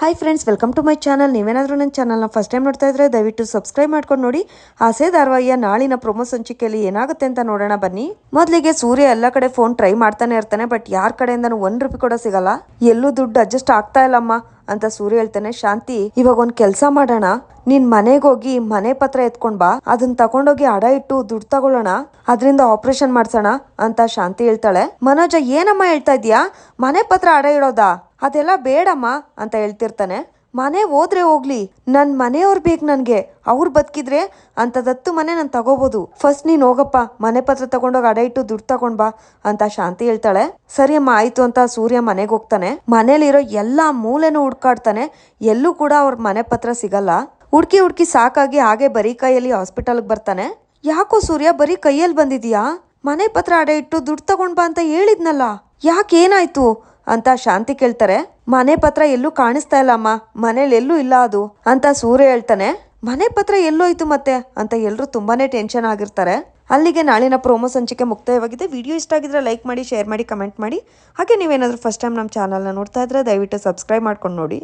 Hi friends welcome to my channel ನೀವೇನಾದರೂ ನನ್ನ ಚಾನಲ್ನ ಫಸ್ಟ್ ಟೈಮ್ ನೋಡ್ತಾ ಇದ್ರೆ ದಯವಿಟ್ಟು ಸಬ್ಸ್ಕ್ರೈಬ್ ಮಾಡ್ಕೊಂಡು ನೋಡಿ. ಆಸೆ ಧಾರವಾಹಿಯ ನಾಳಿನ ಪ್ರೊಮೋ ಸಂಚಿಕೆಯಲ್ಲಿ ಏನಾಗುತ್ತೆ ಅಂತ ನೋಡೋಣ ಬನ್ನಿ. ಮೊದಲಿಗೆ ಸೂರ್ಯ ಎಲ್ಲ ಕಡೆ ಫೋನ್ ಟ್ರೈ ಮಾಡ್ತಾನೆ ಇರ್ತಾನೆ ಬಟ್ ಯಾರ ಕಡೆಯಿಂದನೂ ಒನ್ ರೂಪಾಯಿ ಕೂಡ ಸಿಗಲ್ಲ. ಎಲ್ಲೂ ದುಡ್ಡು ಅಡ್ಜಸ್ಟ್ ಆಗ್ತಾ ಇಲ್ಲಮ್ಮ ಅಂತ ಸೂರ್ಯ ಹೇಳ್ತಾನೆ. ಶಾಂತಿ, ಇವಾಗ ಒಂದು ಕೆಲಸ ಮಾಡೋಣ. ನೀನ್ ಮನೆಗೆ ಹೋಗಿ ಮನೆ ಪತ್ರ ಎತ್ಕೊಂಡ್ ಬಾ. ಅದನ್ನ ತಗೊಂಡೋಗಿ ಅಡ ಇಟ್ಟು ದುಡ್ಡು ತಗೊಳ್ಳೋಣ. ಅದರಿಂದ ಆಪರೇಷನ್ ಮಾಡ್ಸೋಣ ಅಂತ ಶಾಂತಿ ಹೇಳ್ತಾಳೆ. ಮನೋಜ, ಏನಮ್ಮ ಹೇಳ್ತಾ ಇದೀಯಾ ಮನೆ ಪತ್ರ ಅಡ ಇಡೋದಾ? ಅದೆಲ್ಲ ಬೇಡಮ್ಮ ಅಂತ ಹೇಳ್ತಿರ್ತಾನೆ. ಮನೆ ಹೋದ್ರೆ ಹೋಗ್ಲಿ. ನನ್ ಮನೆಯವ್ರು ಬೇಕು ನನ್ಗೆ. ಅವ್ರು ಬದುಕಿದ್ರೆ ಅಂತದತ್ತು ಮನೆ ನಾನು ತಗೋಬಹುದು ಫಸ್ಟ್ ನೀನ್ ಹೋಗಪ್ಪ. ಮನೆ ಪತ್ರ ತಗೊಂಡೋಗಿ ಅಡ ಇಟ್ಟು ದುಡ್ಡು ತಗೊಂಡ್ ಬಾ ಅಂತ ಶಾಂತಿ ಹೇಳ್ತಾಳೆ. ಸರಿ ಅಮ್ಮ ಆಯ್ತು ಅಂತ ಸೂರ್ಯ ಮನೆಗೆ ಹೋಗ್ತಾನೆ. ಮನೇಲಿರೋ ಎಲ್ಲಾ ಮೂಲೆನೂ ಹುಡ್ಕಾಡ್ತಾನೆ. ಎಲ್ಲೂ ಕೂಡ ಅವ್ರ ಮನೆ ಪತ್ರ ಸಿಗಲ್ಲ. ಹುಡ್ಕಿ ಹುಡ್ಕಿ ಸಾಕಾಗಿ ಹಾಗೆ ಬರೀ ಕೈಯಲ್ಲಿ ಹಾಸ್ಪಿಟಲ್ಗೆ ಬರ್ತಾನೆ. ಯಾಕೋ ಸೂರ್ಯ, ಬರೀ ಕೈಯಲ್ಲಿ ಬಂದಿದ್ಯಾ? ಮನೆ ಪತ್ರ ಅಡ ಇಟ್ಟು ದುಡ್ಡು ತಗೊಂಡ್ ಬಾ ಅಂತ ಹೇಳಿದ್ನಲ್ಲ. ಯಾಕೆ ಏನಾಯ್ತು? ಅಂತ ಶಾಂತಿ ಕೇಳ್ತಾರೆ. ಮನೆ ಪತ್ರ ಎಲ್ಲೂ ಕಾಣಿಸ್ತಾ ಇಲ್ಲ, ಅಮ್ಮ. ಮನೇಲಿ ಎಲ್ಲೂ ಇಲ್ಲ ಅದು ಅಂತ ಸೂರ್ಯ ಹೇಳ್ತಾನೆ. ಮನೆ ಪತ್ರ ಎಲ್ಲೋಯ್ತು ಮತ್ತೆ ಅಂತ ಎಲ್ಲರೂ ತುಂಬಾನೇ ಟೆನ್ಷನ್ ಆಗಿರ್ತಾರೆ. ಅಲ್ಲಿಗೆ ನಾಳಿನ ಪ್ರೋಮೋ ಸಂಚಿಕೆ ಮುಕ್ತಾಯವಾಗಿದೆ. ವಿಡಿಯೋ ಇಷ್ಟ ಆಗಿದ್ರೆ ಲೈಕ್ ಮಾಡಿ, ಶೇರ್ ಮಾಡಿ, ಕಮೆಂಟ್ ಮಾಡಿ. ಹಾಗೆ ನೀವೇನಾದರೂ ಫಸ್ಟ್ ಟೈಮ್ ನಮ್ಮ ಚಾನಲ್ನ ನೋಡ್ತಾ ಇದ್ರೆ ದಯವಿಟ್ಟು ಸಬ್ಸ್ಕ್ರೈಬ್ ಮಾಡ್ಕೊಂಡು ನೋಡಿ.